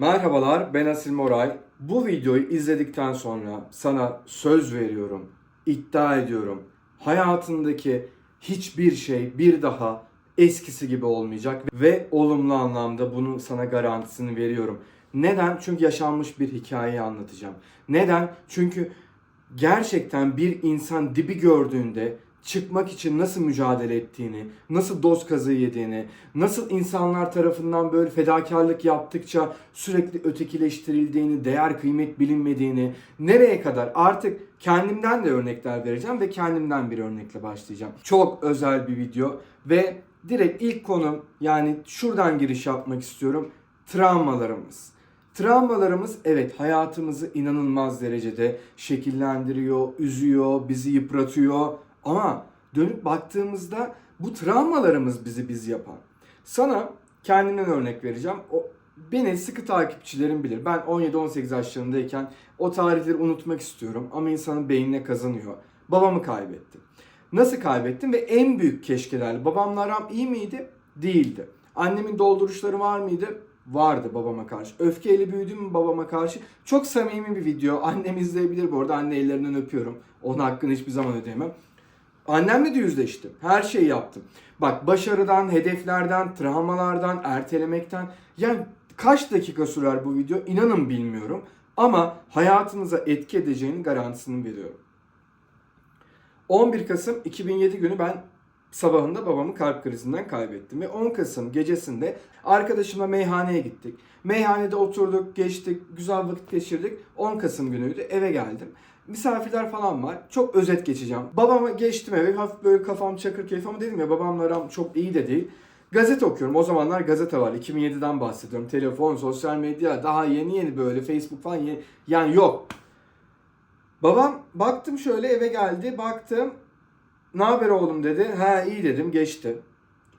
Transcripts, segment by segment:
Merhabalar ben Asil Moray. Bu videoyu izledikten sonra sana söz veriyorum, iddia ediyorum. Hayatındaki hiçbir şey bir daha eskisi gibi olmayacak ve olumlu anlamda bunu sana garantisini veriyorum. Neden? Çünkü yaşanmış bir hikayeyi anlatacağım. Neden? Çünkü gerçekten bir insan dibi gördüğünde çıkmak için nasıl mücadele ettiğini, nasıl doz kazığı yediğini, nasıl insanlar tarafından böyle fedakarlık yaptıkça sürekli ötekileştirildiğini, değer kıymet bilinmediğini, nereye kadar artık kendimden de örnekler vereceğim ve kendimden bir örnekle başlayacağım. Çok özel bir video ve direkt ilk konum yani şuradan giriş yapmak istiyorum. Travmalarımız. Travmalarımız evet hayatımızı inanılmaz derecede şekillendiriyor, üzüyor, bizi yıpratıyor. Ama dönüp baktığımızda bu travmalarımız bizi biz yapan. Sana kendimden örnek vereceğim. O, beni sıkı takipçilerim bilir. Ben 17-18 yaşlarındayken o tarihleri unutmak istiyorum ama insanın beynine kazanıyor. Babamı kaybettim. Nasıl kaybettim ve en büyük keşkelerle babamla aram iyi miydi? Değildi. Annemin dolduruşları var mıydı? Vardı babama karşı. Öfkeyle büyüdüm mü babama karşı? Çok samimi bir video. Annem izleyebilir bu arada. Anne ellerinden öpüyorum. Onun hakkını hiçbir zaman ödeyemem. Annemle de yüzleştim. Her şeyi yaptım. Bak başarıdan, hedeflerden, travmalardan, ertelemekten. Yani kaç dakika sürer bu video inanın bilmiyorum. Ama hayatınıza etki edeceğinin garantisini veriyorum. 11 Kasım 2007 günü ben sabahında babamı kalp krizinden kaybettim. Ve 10 Kasım gecesinde arkadaşımla meyhaneye gittik. Meyhanede oturduk, geçtik, güzel vakit geçirdik. 10 Kasım günüydü eve geldim. Misafirler falan var. Çok özet geçeceğim. Babama geçtim eve. Hafif böyle kafam çakır keyif ama dedim ya babamla aram çok iyi de değil. Gazete okuyorum. O zamanlar gazete var. 2007'den bahsediyorum. Telefon, sosyal medya daha yeni yeni böyle Facebook falan yeni. Yani yok. Babam baktım şöyle eve geldi. Baktım. Ne haber oğlum dedi. Ha iyi dedim. Geçti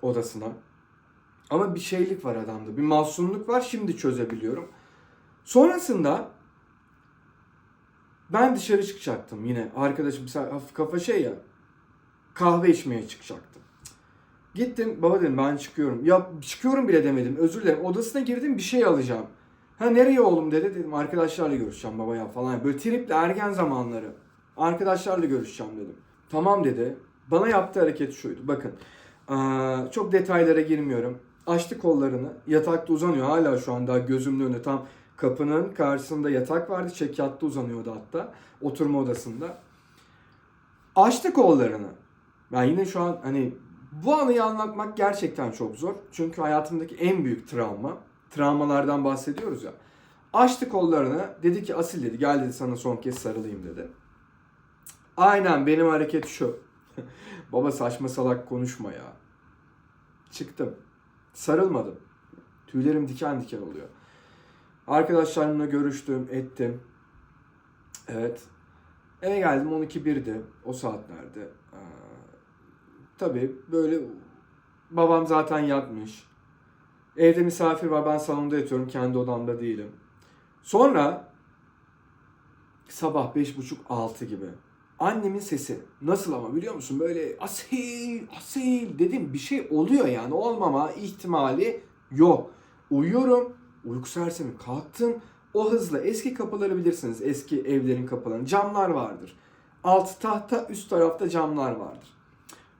odasına. Ama bir şeylik var adamda. Bir masumluk var. Şimdi çözebiliyorum. Sonrasında ben dışarı çıkacaktım yine. Arkadaşım hafif kafa şey ya. Kahve içmeye çıkacaktım. Gittim baba dedim ben çıkıyorum. Ya çıkıyorum bile demedim özür dilerim. Odasına girdim bir şey alacağım. Ha nereye oğlum dedi dedim arkadaşlarla görüşeceğim baba ya falan. Böyle tripli ergen zamanları. Arkadaşlarla görüşeceğim dedim. Tamam dedi. Bana yaptığı hareket şuydu. Bakın çok detaylara girmiyorum. Açtı kollarını. Yatakta uzanıyor. Hala şu anda gözümün önünde tam kapının karşısında yatak vardı. Çekyatta uzanıyordu hatta. Oturma odasında. Açtı kollarını. Ben yine şu an hani bu anıyı anlatmak gerçekten çok zor. Çünkü hayatımdaki en büyük travma. Travmalardan bahsediyoruz ya. Açtı kollarını. Dedi ki Asil dedi gel dedi sana son kez sarılayım dedi. Aynen benim hareket şu. Baba saçma salak konuşma ya. Çıktım. Sarılmadım. Tüylerim diken diken oluyor. Arkadaşlarımla görüştüm, ettim. Evet. Eve geldim 12.1'di o saatlerde. Ee, tabii böyle babam zaten yatmış. Evde misafir var ben salonda yatıyorum kendi odamda değilim. Sonra sabah 5.30-6 gibi annemin sesi nasıl ama biliyor musun böyle asil asil dedim bir şey oluyor yani olmama ihtimali yok. Uyuyorum uyku sersemi kalktım o hızla eski kapıları bilirsiniz eski evlerin kapılarını camlar vardır. Alt tahta üst tarafta camlar vardır.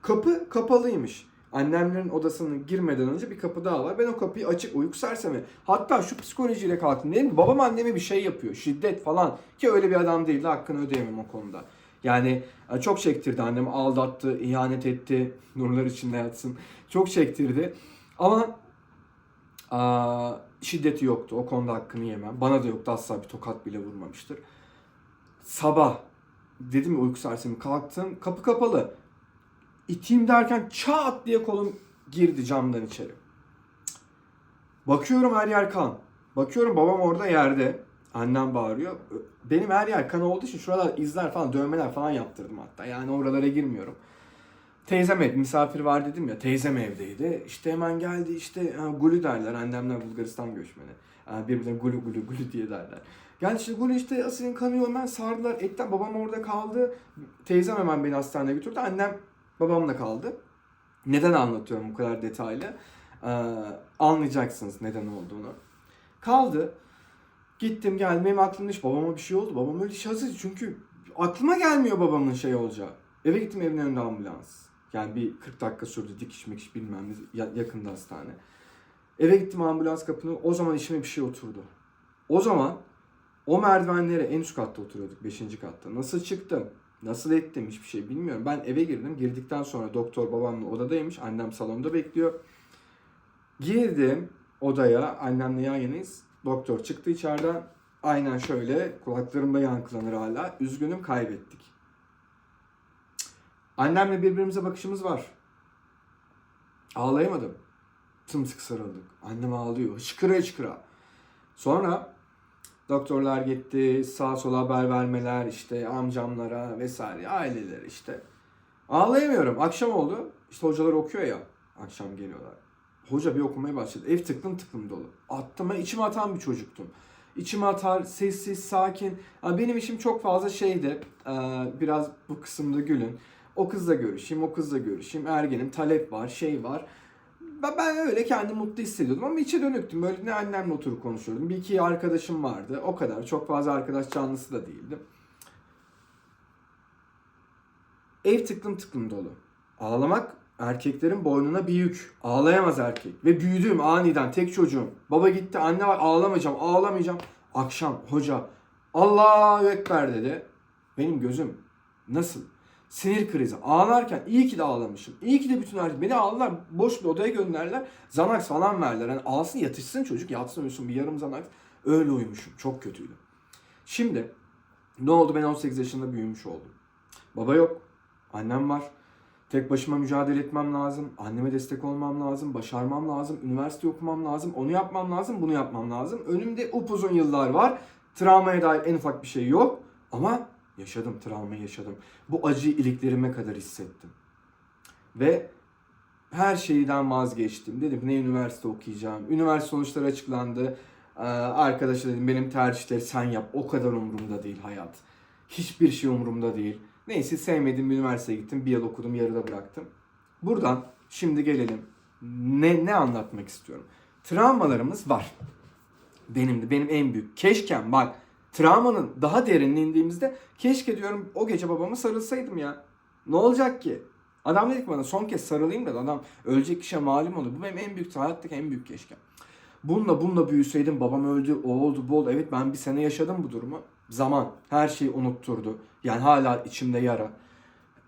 Kapı kapalıymış. Annemlerin odasına girmeden önce bir kapı daha var. Ben o kapıyı açık uyku sersemi. Hatta şu psikolojiyle kalktım. Dedim babam anneme bir şey yapıyor. Şiddet falan. Ki öyle bir adam değildi. Hakkını ödeyemem o konuda. Yani e, çok çektirdi annem. Aldattı, ihanet etti. Nurlar içinde yatsın. Çok çektirdi. Ama aa, şiddeti yoktu. O konuda hakkını yemem. Bana da yoktu. Asla bir tokat bile vurmamıştır. Sabah dedim ya uyku sersemi kalktım. Kapı kapalı. İteyim derken çat diye kolum girdi camdan içeri. Bakıyorum her yer kan. Bakıyorum babam orada yerde. Annem bağırıyor. Benim her yer kan olduğu için şuralar izler falan dövmeler falan yaptırdım hatta. Yani oralara girmiyorum. Teyzem ev, misafir var dedim ya. Teyzem evdeydi. İşte hemen geldi işte ha, gulu derler. Annemler Bulgaristan göçmeni. Ha, birbirine gulu gulu gulu diye derler. Geldi işte gulu işte Asil'in kanıyor hemen sardılar. Etten babam orada kaldı. Teyzem hemen beni hastaneye götürdü. Annem babamla kaldı. Neden anlatıyorum bu kadar detaylı? Ee, anlayacaksınız neden olduğunu. Kaldı. Gittim geldim aklımda hiç babama bir şey oldu. Babam öyle şahsı çünkü aklıma gelmiyor babamın şey olacağı. Eve gittim evin önünde ambulans. Yani bir 40 dakika sürdü dikiş mikiş bilmem ne ya- yakında hastane. Eve gittim ambulans kapını o zaman işime bir şey oturdu. O zaman o merdivenlere en üst katta oturuyorduk 5. katta. Nasıl çıktım? Nasıl ettim hiçbir şey bilmiyorum. Ben eve girdim. Girdikten sonra doktor babamla odadaymış. Annem salonda bekliyor. Girdim odaya. Annemle yan yanayız. Doktor çıktı içeriden. Aynen şöyle kulaklarımda yankılanır hala. Üzgünüm kaybettik. Annemle birbirimize bakışımız var. Ağlayamadım. Sımsıkı sarıldık. Annem ağlıyor. Hıçkıra hıçkıra. Sonra doktorlar gitti. Sağa sola haber vermeler işte amcamlara vesaire aileler işte. Ağlayamıyorum. Akşam oldu. İşte hocalar okuyor ya. Akşam geliyorlar. Hoca bir okumaya başladı. Ev tıklım tıklım dolu. Attım ben içime atan bir çocuktum. İçime atar, sessiz, sakin. Benim işim çok fazla şeydi. Biraz bu kısımda gülün. O kızla görüşeyim, o kızla görüşeyim. Ergenim, talep var, şey var. Ben, ben öyle kendimi mutlu hissediyordum ama içe dönüktüm. Böyle ne annemle oturup konuşuyordum. Bir iki arkadaşım vardı. O kadar. Çok fazla arkadaş canlısı da değildim. Ev tıklım tıklım dolu. Ağlamak erkeklerin boynuna bir yük. Ağlayamaz erkek. Ve büyüdüm aniden tek çocuğum. Baba gitti anne var ağlamayacağım ağlamayacağım. Akşam hoca Allahu Ekber dedi. Benim gözüm nasıl? Sinir krizi. Ağlarken iyi ki de ağlamışım. İyi ki de bütün erkek. Beni ağlarlar boş bir odaya gönderler. Zanax falan verdiler. Yani ağlasın yatışsın çocuk yatsın uyusun bir yarım Zanax. Öyle uyumuşum. Çok kötüydü. Şimdi ne oldu ben 18 yaşında büyümüş oldum. Baba yok. Annem var. Tek başıma mücadele etmem lazım. Anneme destek olmam lazım. Başarmam lazım. Üniversite okumam lazım. Onu yapmam lazım. Bunu yapmam lazım. Önümde upuzun yıllar var. Travmaya dair en ufak bir şey yok. Ama yaşadım. Travmayı yaşadım. Bu acıyı iliklerime kadar hissettim. Ve her şeyden vazgeçtim. Dedim ne üniversite okuyacağım. Üniversite sonuçları açıklandı. Ee, arkadaşa dedim benim tercihleri sen yap. O kadar umurumda değil hayat. Hiçbir şey umurumda değil. Neyse sevmediğim bir üniversiteye gittim. Bir yıl okudum, yarıda bıraktım. Buradan şimdi gelelim. Ne ne anlatmak istiyorum? Travmalarımız var. Benim de benim en büyük keşkem bak travmanın daha derinine keşke diyorum o gece babama sarılsaydım ya. Ne olacak ki? Adam dedik bana son kez sarılayım da adam ölecek kişiye malum olur. Bu benim en büyük hayattaki en büyük keşkem. Bununla bununla büyüseydim babam öldü, o oldu, bu oldu. Evet ben bir sene yaşadım bu durumu. Zaman her şeyi unutturdu. Yani hala içimde yara.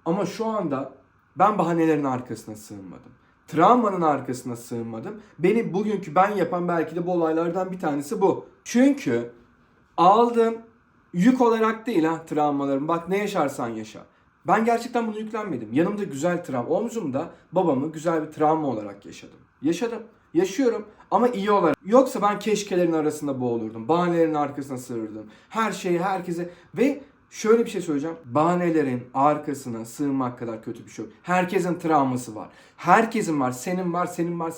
Ama şu anda ben bahanelerin arkasına sığınmadım. Travmanın arkasına sığınmadım. Beni bugünkü ben yapan belki de bu olaylardan bir tanesi bu. Çünkü aldığım yük olarak değil ha travmalarım. Bak ne yaşarsan yaşa. Ben gerçekten bunu yüklenmedim. Yanımda güzel travma. Omzumda babamı güzel bir travma olarak yaşadım. Yaşadım. Yaşıyorum ama iyi olarak. Yoksa ben keşkelerin arasında boğulurdum. Bahanelerin arkasına sığırdım. Her şeyi herkese ve şöyle bir şey söyleyeceğim. Bahanelerin arkasına sığınmak kadar kötü bir şey yok. Herkesin travması var. Herkesin var. Senin var, senin var.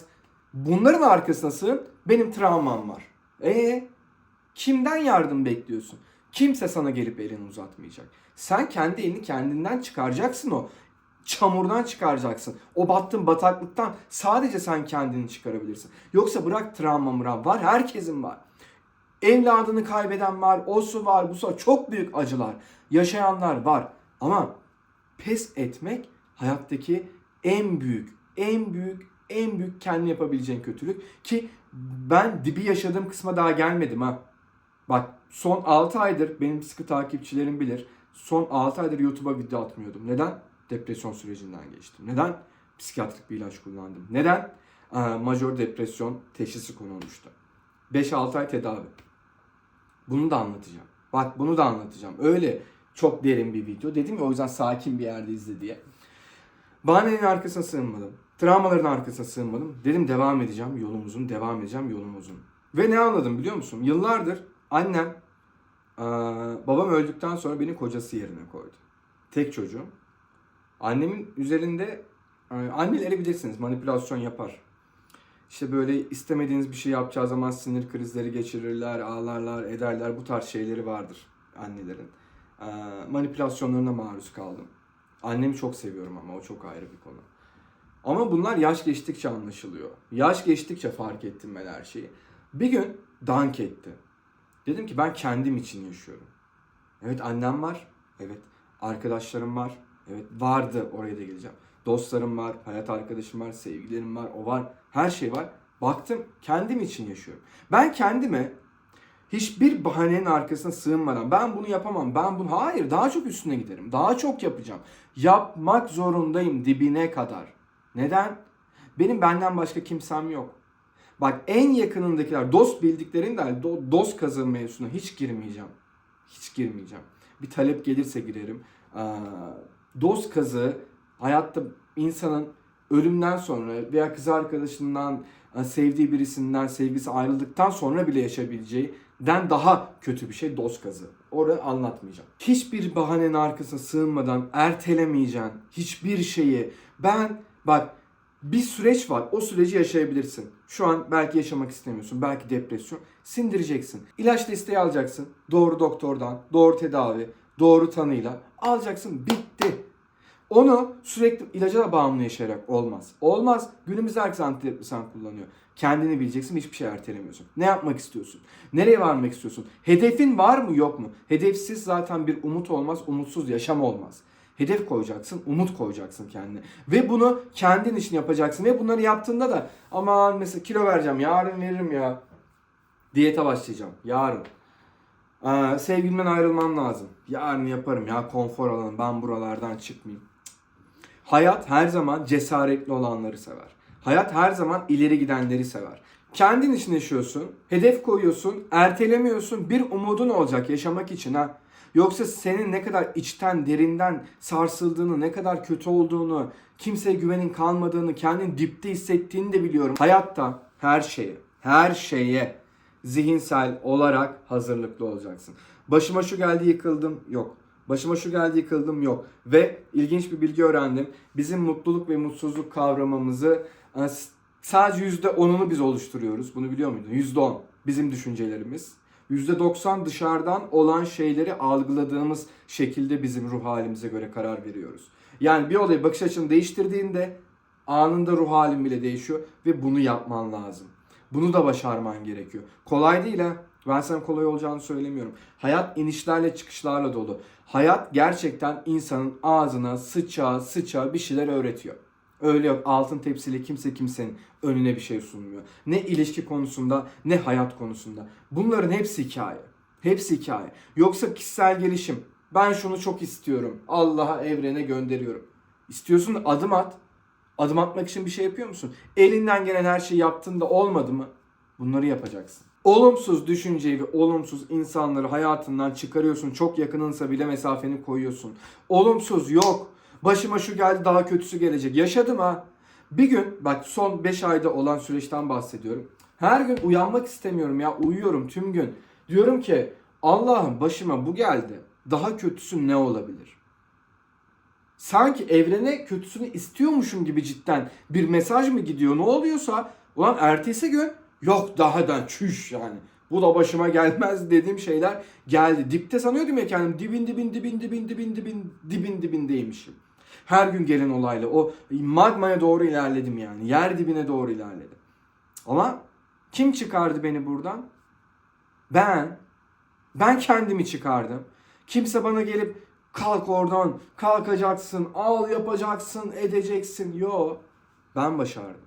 Bunların arkasına sığın. Benim travmam var. E kimden yardım bekliyorsun? Kimse sana gelip elini uzatmayacak. Sen kendi elini kendinden çıkaracaksın o çamurdan çıkaracaksın. O battığın bataklıktan sadece sen kendini çıkarabilirsin. Yoksa bırak travma mıra var. Herkesin var. Evladını kaybeden var. O su var. Bu su. Çok büyük acılar. Yaşayanlar var. Ama pes etmek hayattaki en büyük, en büyük, en büyük kendi yapabileceğin kötülük. Ki ben dibi yaşadığım kısma daha gelmedim ha. Bak son 6 aydır benim sıkı takipçilerim bilir. Son 6 aydır YouTube'a video atmıyordum. Neden? Depresyon sürecinden geçtim. Neden? Psikiyatrik bir ilaç kullandım. Neden? Ee, majör depresyon teşhisi konulmuştu. 5-6 ay tedavi. Bunu da anlatacağım. Bak bunu da anlatacağım. Öyle çok derin bir video. Dedim ya o yüzden sakin bir yerde izle diye. Bahanenin arkasına sığınmadım. Travmaların arkasına sığınmadım. Dedim devam edeceğim yolumuzun, devam edeceğim yolumuzun. Ve ne anladım biliyor musun? Yıllardır annem, babam öldükten sonra beni kocası yerine koydu. Tek çocuğum. Annemin üzerinde anneleri bilirsiniz manipülasyon yapar. İşte böyle istemediğiniz bir şey yapacağı zaman sinir krizleri geçirirler, ağlarlar, ederler. Bu tarz şeyleri vardır annelerin. Manipülasyonlarına maruz kaldım. Annemi çok seviyorum ama o çok ayrı bir konu. Ama bunlar yaş geçtikçe anlaşılıyor. Yaş geçtikçe fark ettim ben her şeyi. Bir gün dank etti. Dedim ki ben kendim için yaşıyorum. Evet annem var. Evet arkadaşlarım var. Evet vardı oraya da geleceğim. Dostlarım var, hayat arkadaşım var, sevgilerim var, o var. Her şey var. Baktım kendim için yaşıyorum. Ben kendime hiçbir bahanenin arkasına sığınmadan ben bunu yapamam, ben bunu hayır daha çok üstüne giderim. Daha çok yapacağım. Yapmak zorundayım dibine kadar. Neden? Benim benden başka kimsem yok. Bak en yakınındakiler dost bildiklerin de do- dost kazanma mevzusuna hiç girmeyeceğim. Hiç girmeyeceğim. Bir talep gelirse girerim. Dost kazığı hayatta insanın ölümden sonra veya kız arkadaşından sevdiği birisinden sevgisi ayrıldıktan sonra bile yaşayabileceğinden daha kötü bir şey dost kazı. Orayı anlatmayacağım. Hiçbir bahanenin arkasına sığınmadan ertelemeyeceksin hiçbir şeyi. Ben bak bir süreç var. O süreci yaşayabilirsin. Şu an belki yaşamak istemiyorsun. Belki depresyon. Sindireceksin. İlaç desteği alacaksın. Doğru doktordan, doğru tedavi, doğru tanıyla alacaksın. Bitti. Onu sürekli ilaca da bağımlı yaşayarak olmaz. Olmaz. Günümüzde herkes antidepresan kullanıyor. Kendini bileceksin hiçbir şey ertelemiyorsun. Ne yapmak istiyorsun? Nereye varmak istiyorsun? Hedefin var mı yok mu? Hedefsiz zaten bir umut olmaz. Umutsuz yaşam olmaz. Hedef koyacaksın, umut koyacaksın kendine. Ve bunu kendin için yapacaksın. Ve bunları yaptığında da aman mesela kilo vereceğim, yarın veririm ya. Diyete başlayacağım, yarın. Ee, sevgilimden ayrılmam lazım. Yarın yaparım ya konfor alanı, ben buralardan çıkmayayım. Hayat her zaman cesaretli olanları sever. Hayat her zaman ileri gidenleri sever. Kendin için yaşıyorsun, hedef koyuyorsun, ertelemiyorsun. Bir umudun olacak yaşamak için ha. Yoksa senin ne kadar içten, derinden sarsıldığını, ne kadar kötü olduğunu, kimseye güvenin kalmadığını, kendini dipte hissettiğini de biliyorum. Hayatta her şeye, her şeye zihinsel olarak hazırlıklı olacaksın. Başıma şu geldi yıkıldım yok. Başıma şu geldi yıkıldım yok. Ve ilginç bir bilgi öğrendim. Bizim mutluluk ve mutsuzluk kavramamızı e, sadece %10'unu biz oluşturuyoruz. Bunu biliyor muydun? %10 bizim düşüncelerimiz. %90 dışarıdan olan şeyleri algıladığımız şekilde bizim ruh halimize göre karar veriyoruz. Yani bir olayı bakış açını değiştirdiğinde anında ruh halin bile değişiyor ve bunu yapman lazım. Bunu da başarman gerekiyor. Kolay değil ha. Ben sana kolay olacağını söylemiyorum. Hayat inişlerle çıkışlarla dolu. Hayat gerçekten insanın ağzına sıçağı sıçağı bir şeyler öğretiyor. Öyle yok. Altın tepsiyle kimse kimsenin önüne bir şey sunmuyor. Ne ilişki konusunda ne hayat konusunda. Bunların hepsi hikaye. Hepsi hikaye. Yoksa kişisel gelişim. Ben şunu çok istiyorum. Allah'a evrene gönderiyorum. İstiyorsun adım at. Adım atmak için bir şey yapıyor musun? Elinden gelen her şeyi yaptığında olmadı mı? Bunları yapacaksın. Olumsuz düşünceyi ve olumsuz insanları hayatından çıkarıyorsun. Çok yakınınsa bile mesafeni koyuyorsun. Olumsuz yok. Başıma şu geldi daha kötüsü gelecek. Yaşadım ha. Bir gün bak son 5 ayda olan süreçten bahsediyorum. Her gün uyanmak istemiyorum ya. Uyuyorum tüm gün. Diyorum ki Allah'ım başıma bu geldi. Daha kötüsü ne olabilir? sanki evrene kötüsünü istiyormuşum gibi cidden bir mesaj mı gidiyor ne oluyorsa ulan ertesi gün yok dahadan çüş yani bu da başıma gelmez dediğim şeyler geldi. Dipte sanıyordum ya kendim dibin dibin dibin dibin dibin dibin dibin dibindeymişim. Her gün gelen olayla o magmaya doğru ilerledim yani. Yer dibine doğru ilerledim. Ama kim çıkardı beni buradan? Ben. Ben kendimi çıkardım. Kimse bana gelip kalk oradan, kalkacaksın, al yapacaksın, edeceksin. Yo. Ben başardım.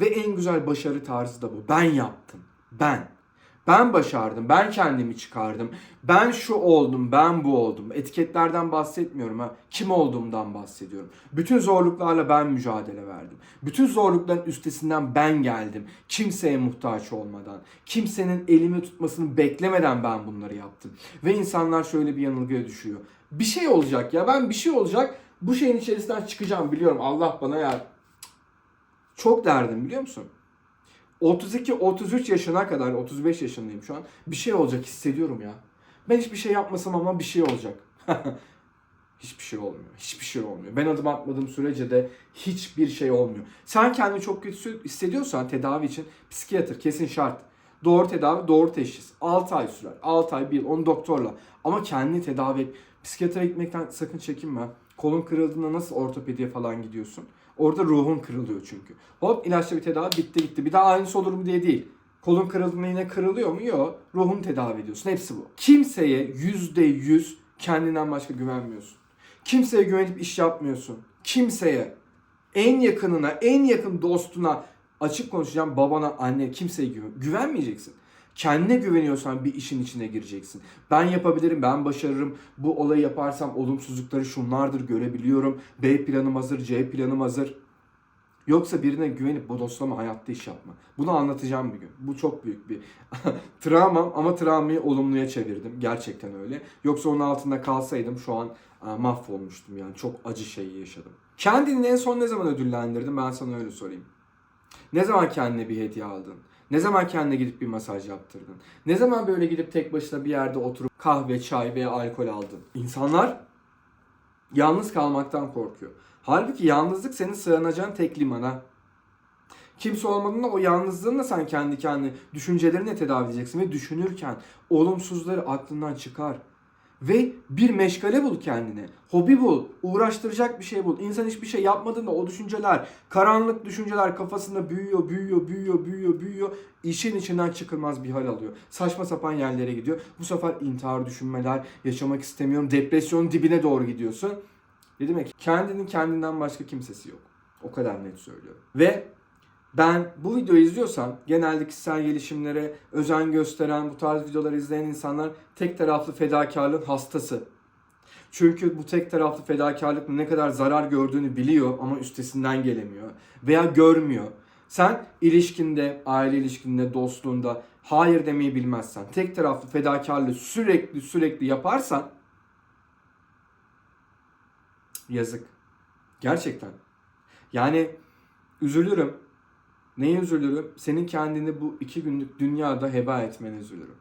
Ve en güzel başarı tarzı da bu. Ben yaptım. Ben. Ben başardım. Ben kendimi çıkardım. Ben şu oldum, ben bu oldum. Etiketlerden bahsetmiyorum ha. Kim olduğumdan bahsediyorum. Bütün zorluklarla ben mücadele verdim. Bütün zorlukların üstesinden ben geldim. Kimseye muhtaç olmadan, kimsenin elimi tutmasını beklemeden ben bunları yaptım. Ve insanlar şöyle bir yanılgıya düşüyor. Bir şey olacak ya ben bir şey olacak. Bu şeyin içerisinden çıkacağım biliyorum. Allah bana ya çok derdim biliyor musun? 32-33 yaşına kadar 35 yaşındayım şu an. Bir şey olacak hissediyorum ya. Ben hiçbir şey yapmasam ama bir şey olacak. hiçbir şey olmuyor. Hiçbir şey olmuyor. Ben adım atmadığım sürece de hiçbir şey olmuyor. Sen kendini çok kötü hissediyorsan tedavi için psikiyatr kesin şart. Doğru tedavi, doğru teşhis. 6 ay sürer. 6 ay, 1 onu doktorla. Ama kendini tedavi et. Psikiyatra gitmekten sakın çekinme. Kolun kırıldığında nasıl ortopediye falan gidiyorsun? Orada ruhun kırılıyor çünkü. Hop ilaçla bir tedavi bitti gitti. Bir daha aynısı olur mu diye değil. Kolun kırıldığında yine kırılıyor mu? Yok. Ruhunu tedavi ediyorsun. Hepsi bu. Kimseye yüzde yüz kendinden başka güvenmiyorsun. Kimseye güvenip iş yapmıyorsun. Kimseye. En yakınına, en yakın dostuna açık konuşacağım babana, anne kimseye güven güvenmeyeceksin. Kendine güveniyorsan bir işin içine gireceksin. Ben yapabilirim, ben başarırım. Bu olayı yaparsam olumsuzlukları şunlardır görebiliyorum. B planım hazır, C planım hazır. Yoksa birine güvenip bodoslama hayatta iş yapma. Bunu anlatacağım bir gün. Bu çok büyük bir travmam ama travmayı olumluya çevirdim. Gerçekten öyle. Yoksa onun altında kalsaydım şu an e, mahvolmuştum yani. Çok acı şeyi yaşadım. Kendini en son ne zaman ödüllendirdin? Ben sana öyle sorayım. Ne zaman kendine bir hediye aldın? Ne zaman kendine gidip bir masaj yaptırdın? Ne zaman böyle gidip tek başına bir yerde oturup kahve, çay veya alkol aldın? İnsanlar yalnız kalmaktan korkuyor. Halbuki yalnızlık senin sığınacağın tek limana. Kimse olmadığında o yalnızlığınla sen kendi kendine düşüncelerini tedavi edeceksin ve düşünürken olumsuzları aklından çıkar. Ve bir meşgale bul kendine. Hobi bul. Uğraştıracak bir şey bul. İnsan hiçbir şey yapmadığında o düşünceler, karanlık düşünceler kafasında büyüyor, büyüyor, büyüyor, büyüyor, büyüyor. İşin içinden çıkılmaz bir hal alıyor. Saçma sapan yerlere gidiyor. Bu sefer intihar düşünmeler, yaşamak istemiyorum, depresyonun dibine doğru gidiyorsun. Ne demek? Kendinin kendinden başka kimsesi yok. O kadar net söylüyorum. Ve ben bu videoyu izliyorsam genelde kişisel gelişimlere özen gösteren, bu tarz videoları izleyen insanlar tek taraflı fedakarlığın hastası. Çünkü bu tek taraflı fedakarlıkla ne kadar zarar gördüğünü biliyor ama üstesinden gelemiyor veya görmüyor. Sen ilişkinde, aile ilişkinde, dostluğunda hayır demeyi bilmezsen, tek taraflı fedakarlığı sürekli sürekli yaparsan yazık. Gerçekten. Yani üzülürüm. Neye üzülürüm? Senin kendini bu iki günlük dünyada heba etmene üzülürüm.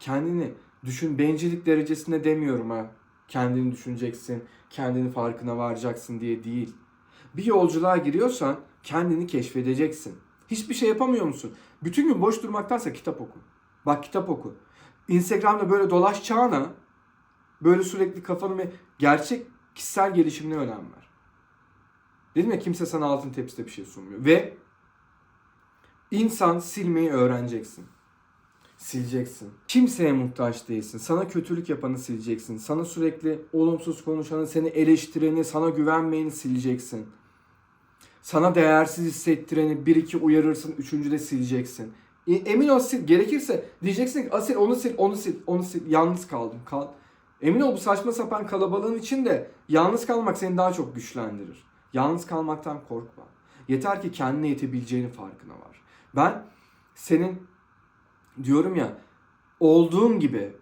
Kendini düşün bencillik derecesinde demiyorum ha. Kendini düşüneceksin, kendini farkına varacaksın diye değil. Bir yolculuğa giriyorsan kendini keşfedeceksin. Hiçbir şey yapamıyor musun? Bütün gün boş durmaktansa kitap oku. Bak kitap oku. Instagram'da böyle dolaşacağına böyle sürekli kafanı ve gerçek kişisel gelişimine önem ver. Dedim ya kimse sana altın tepside bir şey sunmuyor. Ve insan silmeyi öğreneceksin. Sileceksin. Kimseye muhtaç değilsin. Sana kötülük yapanı sileceksin. Sana sürekli olumsuz konuşanı, seni eleştireni, sana güvenmeyeni sileceksin. Sana değersiz hissettireni bir iki uyarırsın, üçüncü de sileceksin. E, Emin ol sil. Gerekirse diyeceksin ki asil onu sil, onu sil, onu sil. Yalnız kaldım. Kal. Emin ol bu saçma sapan kalabalığın içinde yalnız kalmak seni daha çok güçlendirir. Yalnız kalmaktan korkma. Yeter ki kendine yetebileceğinin farkına var. Ben senin diyorum ya olduğun gibi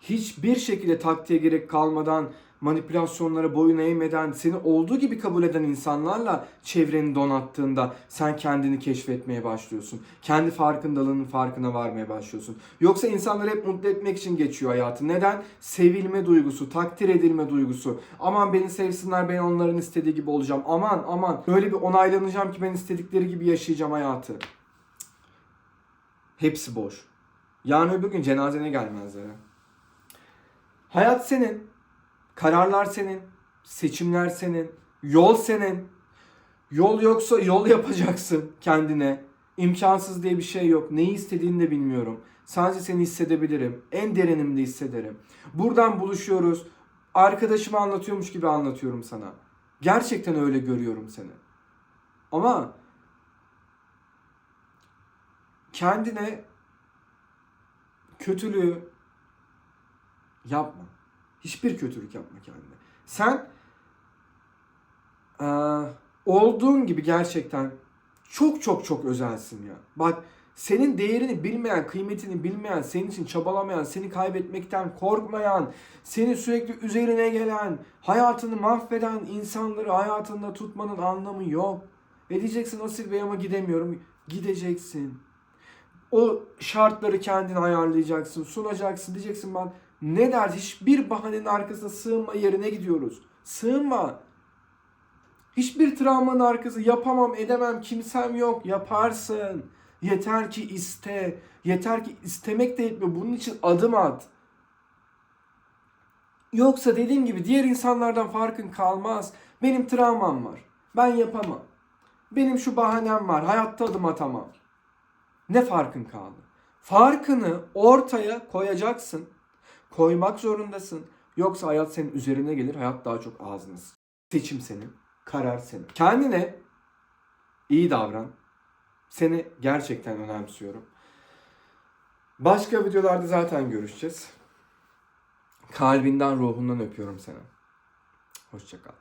hiçbir şekilde taktiğe gerek kalmadan manipülasyonlara boyun eğmeden seni olduğu gibi kabul eden insanlarla çevreni donattığında sen kendini keşfetmeye başlıyorsun. Kendi farkındalığının farkına varmaya başlıyorsun. Yoksa insanları hep mutlu etmek için geçiyor hayatı. Neden? Sevilme duygusu, takdir edilme duygusu. Aman beni sevsinler ben onların istediği gibi olacağım. Aman aman böyle bir onaylanacağım ki ben istedikleri gibi yaşayacağım hayatı. Hepsi boş. Yarın öbür gün cenazene gelmezler. ha. Hayat senin. Kararlar senin. Seçimler senin. Yol senin. Yol yoksa yol yapacaksın kendine. İmkansız diye bir şey yok. Neyi istediğini de bilmiyorum. Sadece seni hissedebilirim. En derinimde hissederim. Buradan buluşuyoruz. Arkadaşıma anlatıyormuş gibi anlatıyorum sana. Gerçekten öyle görüyorum seni. Ama kendine kötülüğü yapma. Hiçbir kötülük yapma kendine. Sen eee, olduğun gibi gerçekten çok çok çok özelsin ya. Bak senin değerini bilmeyen, kıymetini bilmeyen, senin için çabalamayan, seni kaybetmekten korkmayan, seni sürekli üzerine gelen, hayatını mahveden insanları hayatında tutmanın anlamı yok. E diyeceksin Asil Bey ama gidemiyorum. Gideceksin. O şartları kendin ayarlayacaksın, sunacaksın. Diyeceksin ben ne der hiçbir bahanenin arkasına sığınma yerine gidiyoruz. Sığınma. Hiçbir travmanın arkası yapamam edemem kimsem yok yaparsın. Yeter ki iste. Yeter ki istemek de yetmiyor. Bunun için adım at. Yoksa dediğim gibi diğer insanlardan farkın kalmaz. Benim travmam var. Ben yapamam. Benim şu bahanem var. Hayatta adım atamam. Ne farkın kaldı? Farkını ortaya koyacaksın. Koymak zorundasın. Yoksa hayat senin üzerine gelir. Hayat daha çok ağzına sıçar. Seçim senin. Karar senin. Kendine iyi davran. Seni gerçekten önemsiyorum. Başka videolarda zaten görüşeceğiz. Kalbinden ruhundan öpüyorum seni. Hoşçakal.